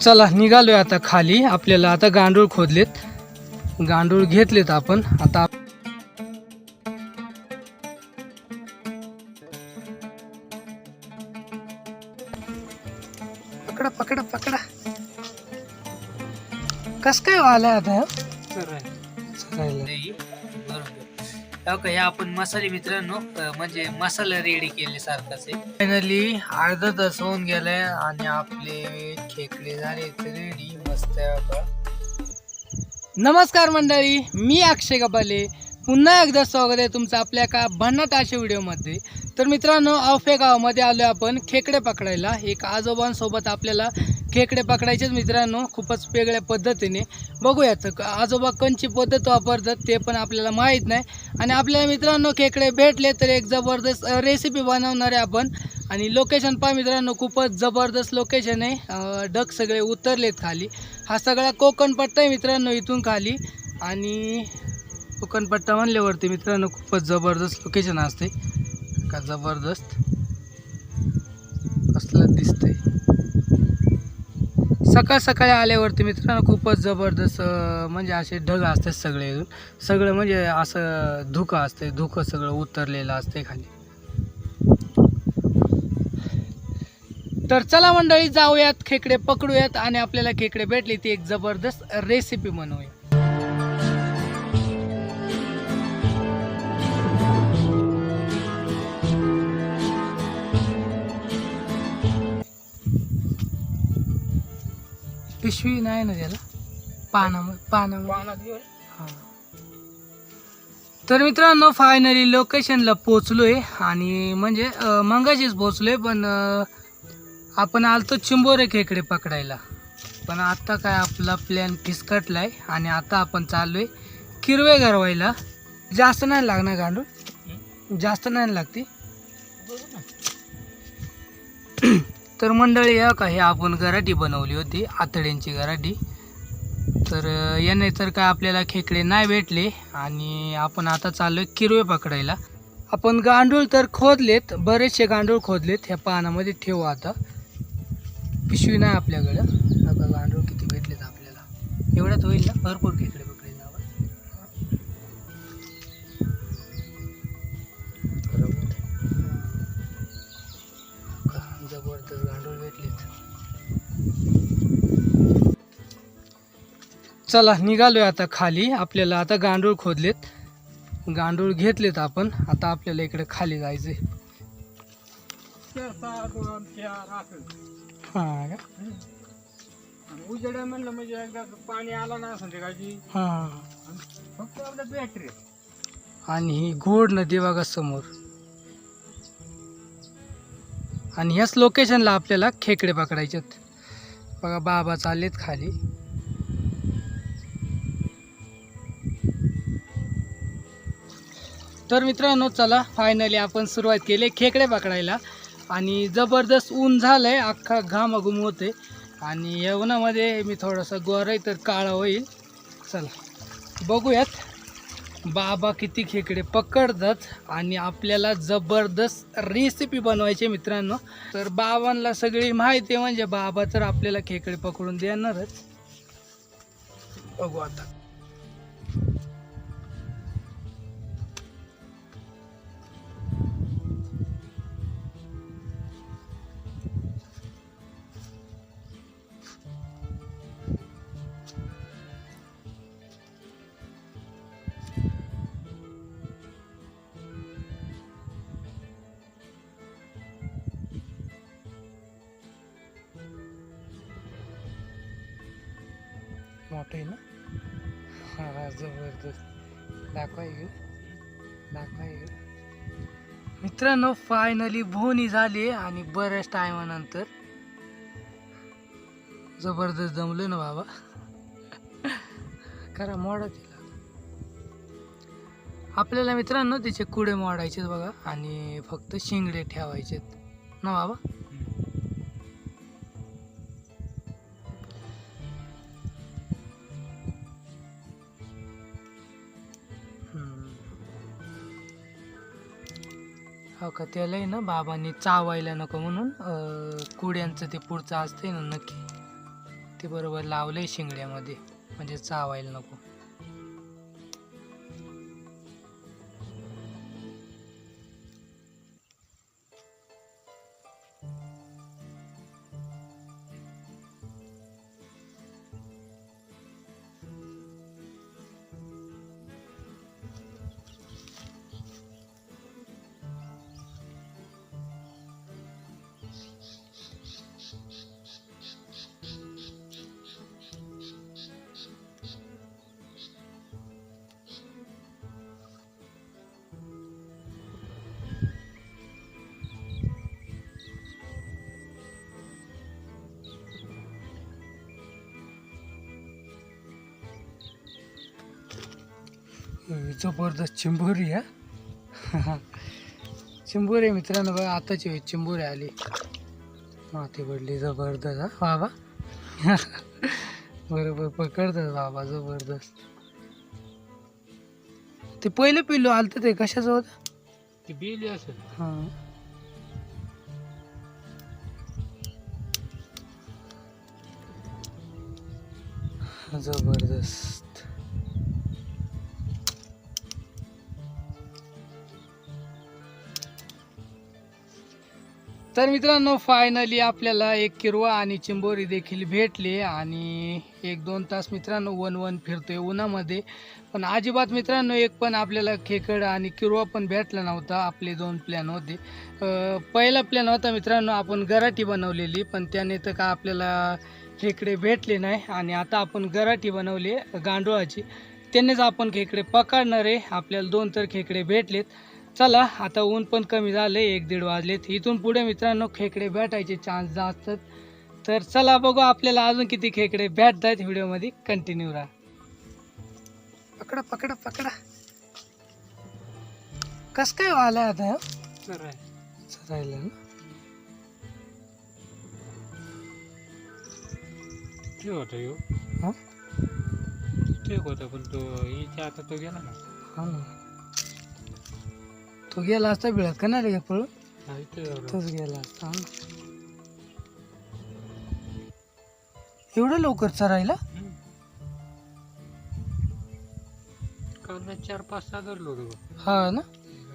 चला निघालोय आता खाली. आपल्याला आता गांडूळ खोदलेत. गांडूळ घेतलेत आपण. आता पकडा पकडा पकडा. कस काय आलाय आता हो हे आपण मसाले मित्रांनो म्हणजे मसाला रेडी केले सारखाच. आहे फायनली अर्धा तास होऊन गेलाय आणि आपले खेकडे झाले रेडी मस्त नमस्कार मंडळी मी अक्षय कपाले. पुन्हा एकदा स्वागत आहे तुमचं आपल्या का भन्नाट अशा व्हिडिओमध्ये. तर मित्रांनो अवफे गावामध्ये आलो आपण खेकडे पकडायला. एक आजोबांसोबत आपल्याला खेकडे पकडायचेच मित्रांनो खूपच वेगळ्या पद्धतीने. बघूयात क- आजोबा कोणची पद्धत वापरतात ते पण आपल्याला माहीत नाही. आणि आपल्याला मित्रांनो खेकडे भेटले तर एक जबरदस्त रेसिपी बनवणार आहे आपण. आणि लोकेशन पहा मित्रांनो खूपच जबरदस्त लोकेशन आहे. डग ढग सगळे उतरलेत खाली. हा सगळा कोकण पट्टा आहे मित्रांनो इथून खाली. आणि कोकण पट्टा म्हणल्यावरती मित्रांनो खूपच जबरदस्त लोकेशन असते का जबरदस्त? कसलं दिसतंय. सकाळ सकाळी आल्यावरती मित्रांनो खूपच जबरदस्त म्हणजे असे ढग असतात सगळे सगळं म्हणजे असं धुकं असते धुकं सगळं उतरलेलं असते खाली. तर चला मंडळी जाऊयात खेकडे पकडूयात आणि आपल्याला खेकडे भेटले ती एक जबरदस्त रेसिपी बनवूया. पिशवी नाही ना त्याला? पानामध्ये हा. तर मित्रांनो फायनली लोकेशनला पोचलोय आणि म्हणजे मंगाशीच पोचलोय पण आपण आलतो चिंबोरे खेकडे पकडायला. पण आता काय आपला प्लॅन फिसकटलाय आणि आता आपण चाललोय किरवे गरवायला जास्त नाही लागणार गांडूळ? जास्त नाही लागते? तर मंडळी या का हे आपण गराटी बनवली होती आतड्यांची गराटी तर याने तर काय आपल्याला खेकडे नाही भेटले आणि आपण आता चाललोय किरवे पकडायला. आपण गांडूळ तर खोदलेत बरेचसे गांडूळ खोदलेत ह्या पानामध्ये ठेवू आता. पिशवी नाही आपल्याकडं. नका गांडूळ किती भेटलेत आपल्याला. एवढ्यात होईल ना? भरपूर खेकडे. चला निघालोय आता खाली. आपल्याला आता गांडूळ खोदलेत. गांडूळ घेतलेत आपण. आता आपल्याला इकडे खाली जायचंय. हा का? उजेडा म्हणलं म्हणजे एकदा पाणी आलं ना संध्याकाळची. हा. फक्त आपलं बॅटरी आणि ही घोड नदी बघा समोर. आणि ह्याच लोकेशनला आपल्याला खेकडे पकडायच्यात बघा बाबा चाललेत खाली. तर मित्रांनो चला फायनली आपण सुरुवात केली खेकडे पकडायला. आणि जबरदस्त ऊन झालंय अख्खा घामाघूम होते आणि या उन्हामध्ये मी थोडासा गोरा तर काळा होईल. चला बघूयात. बाबा किती खेकडे पकडतात आणि आपल्याला जबरदस्त रेसिपी बनवायची आहे मित्रांनो. तर बाबांना सगळी माहिती म्हणजे बाबा तर आपल्याला खेकडे पकडून देणारच. बघू आता. मोठं आहे ना? हा जबरदस्त. दाखवा दाखवाय दाखवा मित्रांनो फायनली भोवणी झाली आणि बऱ्याच टायमानंतर जबरदस्त जमलं ना बाबा. करा मोडा तिला. आपल्याला मित्रांनो त्याचे कुडे मोडायचे बघा आणि फक्त शिंगडे ठेवायचेत. ना बाबा? हो का? त्यालाही ना बाबांनी चावायला नको म्हणून कुड्यांचं ते पुढचं असतंय ना नक्की ते बरोबर लावलंय शिंगड्यामध्ये म्हणजे चावायला नको. जबरदस्त चिंबोरी हा चिंबोरी मित्रांनो बघा आताची चिंबोरी आली. माती पडली जबरदस्त हा. बाबा. बरोबर पकडतात बाबा जबरदस्त. ते पहिलं पिल्लू आलतं ते कशाचं होतं? ती बिली असेल. हा. जबरदस्त. तर मित्रांनो फायनली आपल्याला एक किरवा आणि चिंबोरी देखील भेटली आणि एक दोन तास मित्रांनो वन वन फिरतोय उन्हामध्ये. पण अजिबात मित्रांनो एक पण आपल्याला खेकड आणि किरवा पण भेटला नव्हता आपले दोन प्लॅन होते. पहिला प्लॅन होता मित्रांनो आपण गराटी बनवलेली पण त्याने तर का आपल्याला खेकडे भेटले नाही आणि आता आपण गराटी बनवली गांडुळाची. त्यांनीच आपण खेकडे पकडणार आहे आपल्याला दोन तर खेकडे भेटलेत. चला आता ऊन पण कमी झाले एक दीड वाजलेत इथून पुढे मित्रांनो खेकडे भेटायचे चान्स जास्त. तर चला बघू आपल्याला अजून किती खेकडे भेटतात व्हिडिओमध्ये. कंटिन्यू राहा. पकडा पकडा पकडा. कस काय आला आता. चरायला. ना. ते होतं यो. हा? ते होतं पण तो हिच्या आता तो गेला ना. हा ना. तो गेला असता बिळत का नाही रे एवढं. तोच गेला असता. एवढं लवकर चरायला चार पाच सहा धरलो. हा ना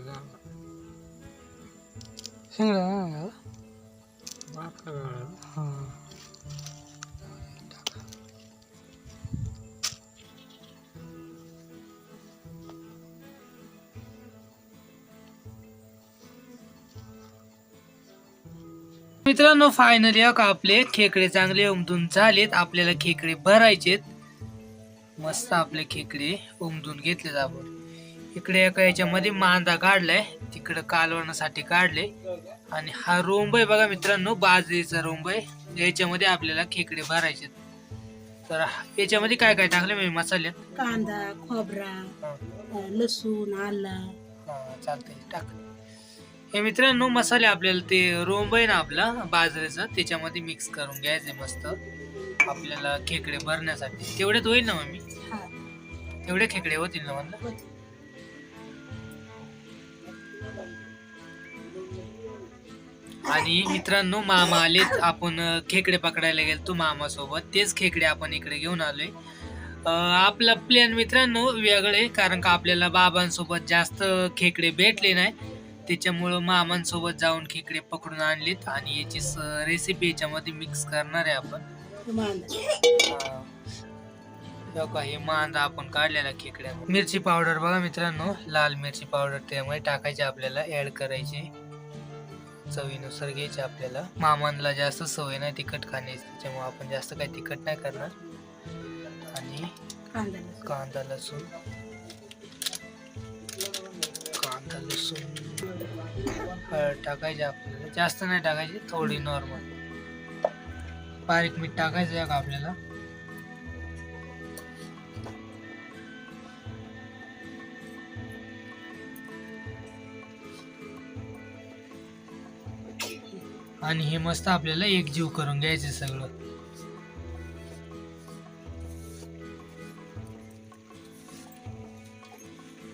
जा- शिंगडा ना बापरे बाळा. हा मित्रांनो फायनली का आपले. खेकडे चांगले उमदून झालेत. आपल्याला खेकडे भरायचेत. मस्त आपले खेकडे उमदून घेतलेत आपण इकडे एका याच्यामध्ये मांदा काढलाय. तिकडे कालवण्यासाठी काढले. आणि हा रोंब आहे बघा मित्रांनो बाजरीचा रोंब आहे. याच्यामध्ये आपल्याला खेकडे भरायचे तर याच्यामध्ये काय काय टाकले मी? मसाल्यात? कांदा खोबरा लसूण आला. चालतंय. टाक. हे मित्रांनो मसाले आपल्याला ते रोंब आहे ना आपला बाजरीचा त्याच्यामध्ये मिक्स करून घ्यायचे मस्त. आपल्याला खेकडे भरण्यासाठी. तेवढ्यात होईल ना मम्मी? हा. तेवढे खेकडे होतील ना म्हणलं? आणि मित्रांनो मामा आलेत. आपण खेकडे पकडायला गेलो मामा सोबत तेच खेकडे आपण इकडे घेऊन आलोय. आपला प्लॅन मित्रांनो वेगळे कारण का आपल्याला बाबांसोबत जास्त खेकडे भेटले नाही. त्याच्यामुळं मामांसोबत जाऊन खेकडे पकडून आणलेत आणि याची रेसिपी याच्यामध्ये मिक्स करणार आहे आपण. हा. हे मांदा आपण काढलेला खेकड्या. मिरची पावडर बघा मित्रांनो लाल मिरची पावडर त्यामुळे टाकायची आपल्याला ऍड करायची. चवीनुसार घ्यायची आपल्याला. मामांना जास्त सवय नाही तिखट खाण्याची त्याच्यामुळे आपण जास्त काही तिखट नाही करणार. आणि. कांदा लसूण. कांदा लसूण. हळद टाकायची आपल्याला. जास्त नाही टाकायची थोडी नॉर्मल बारीक मीठ टाकायचं आहे का आपल्याला. आणि हे मस्त आपल्याला एकजीव करून घ्यायचं सगळं.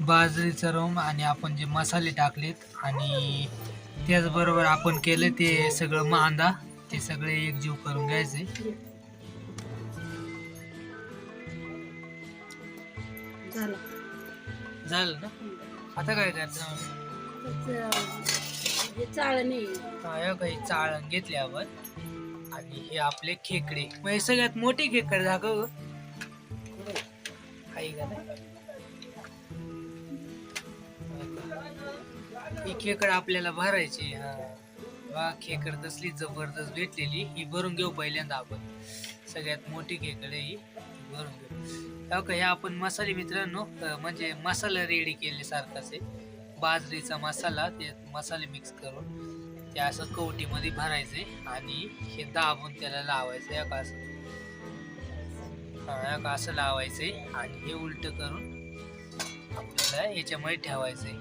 बाजरीचं रम आणि आपण जे मसाले टाकलेत आणि त्याचबरोबर आपण केलं ते सगळं मांदा ते सगळे एकजीव करून घ्यायचे. झालं. ना? आता काय करायचं चाळण हा काही हो चाळण घेतले आपण. आणि हे आपले खेकडे. म्हणजे सगळ्यात मोठे खेकडे दाखव काही का नाही? ही खेकड आपल्याला भरायची हा. वा खेकड तसली जबरदस्त भेटलेली ही भरून घेऊ पहिल्यांदा आपण. सगळ्यात मोठी खेकड ही भरून घेऊ. हो का हे आपण मसाले मित्रांनो म्हणजे मसाला रेडी केले सारखाच आहे. बाजरीचा मसाला ते मसाले मिक्स करून ते असं कवटीमध्ये भरायचे आणि हे दाबून त्याला लावायचं या का असं का असं लावायचंय आणि हे उलट करून आपल्याला याच्यामध्ये ठेवायचंय.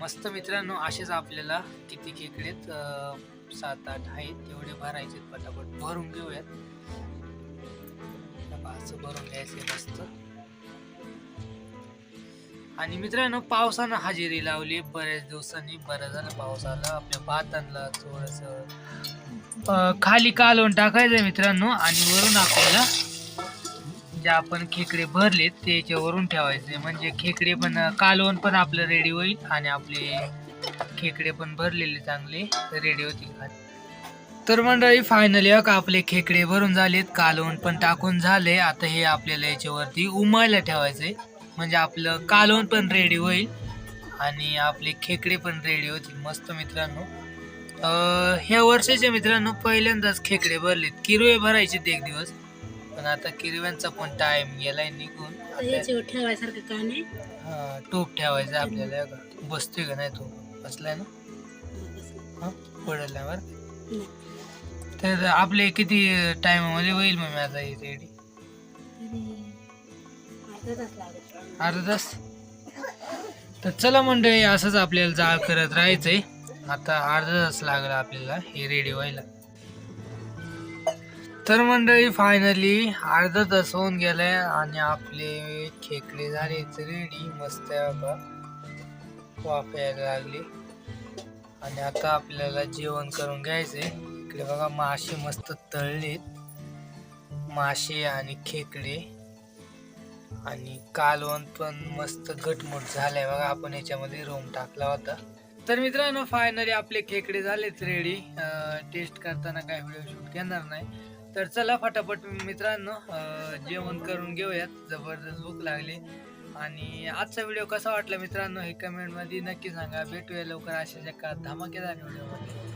मस्त मित्रांनो असेच आपल्याला किती खेकडेत सात आठ आहेत तेवढे भरायचे पटापट. भरून घेऊयात. असं भरून घ्यायचे मस्त. आणि मित्रांनो पावसानं हजेरी लावली. बऱ्याच दिवसांनी बरं झालं पाऊस आला आपल्या भातांना थोडस खाली कालवून टाकायचं मित्रांनो. आणि वरून आपल्याला जे आपण खेकडे भरलेत ते याच्यावरून ठेवायचे. म्हणजे खेकडे पण कालवण पण आपलं रेडी होईल आणि आपले खेकडे पण भरलेले चांगले रेडी होतील तर मंडळी फायनली का आपले खेकडे भरून झालेत कालवण पण टाकून झाले. आता हे आपल्याला याच्यावरती उमायला ठेवायचे म्हणजे आपलं कालवण पण रेडी होईल आणि आपले खेकडे पण रेडी होतील. मस्त मित्रांनो. ह्या वर्षाच्या मित्रांनो पहिल्यांदाच खेकडे भरलेत. किरवे भरायचे एक दिवस. पण आता किरव्यांचा पण टाइम गेलाय निघून. आता याच्यावर ठेवायसारखं का नाही? हा, टोप ठेवायचा आपल्याला. बसतोय का नाही तो? बसलाय ना? हा पडल्यावर नाही. तर आपले किती टाइममध्ये होईल मग माझा हे रेडी तरी अर्धा तास लागेल. अर्धा तास? तर चला मंडळी असंच आपल्याला जाळ करत राहायचंय. आता अर्धा तास लागला आपल्याला हे रेडी व्हायला. तर मंडळी फायनली अर्धा तास होऊन गेलाय आणि आपले खेकडे झाले रेडी मस्त आहे वाफ यायला लागली. आणि आता आपल्याला जेवण करून घ्यायचंय. इकडे बघा मासे मस्त तळलेत. मासे आणि खेकडे. आणि कालवण पण मस्त घटमुट झालाय. बघा आपण याच्यामध्ये रोम टाकला होता. तर मित्रांनो फायनली आपले खेकडे झालेत रेडी टेस्ट करताना काय व्हिडिओ शूट घेणार नाही. तर चला फटाफट मित्रांनो जेवण करून घेऊयात. जबरदस्त भूक लागली. आणि आजचा व्हिडिओ कसा वाटला मित्रांनो हे कमेंटमध्ये नक्की सांगा. भेटूया लवकर अशाच एका धमाकेदार व्हिडिओमध्ये.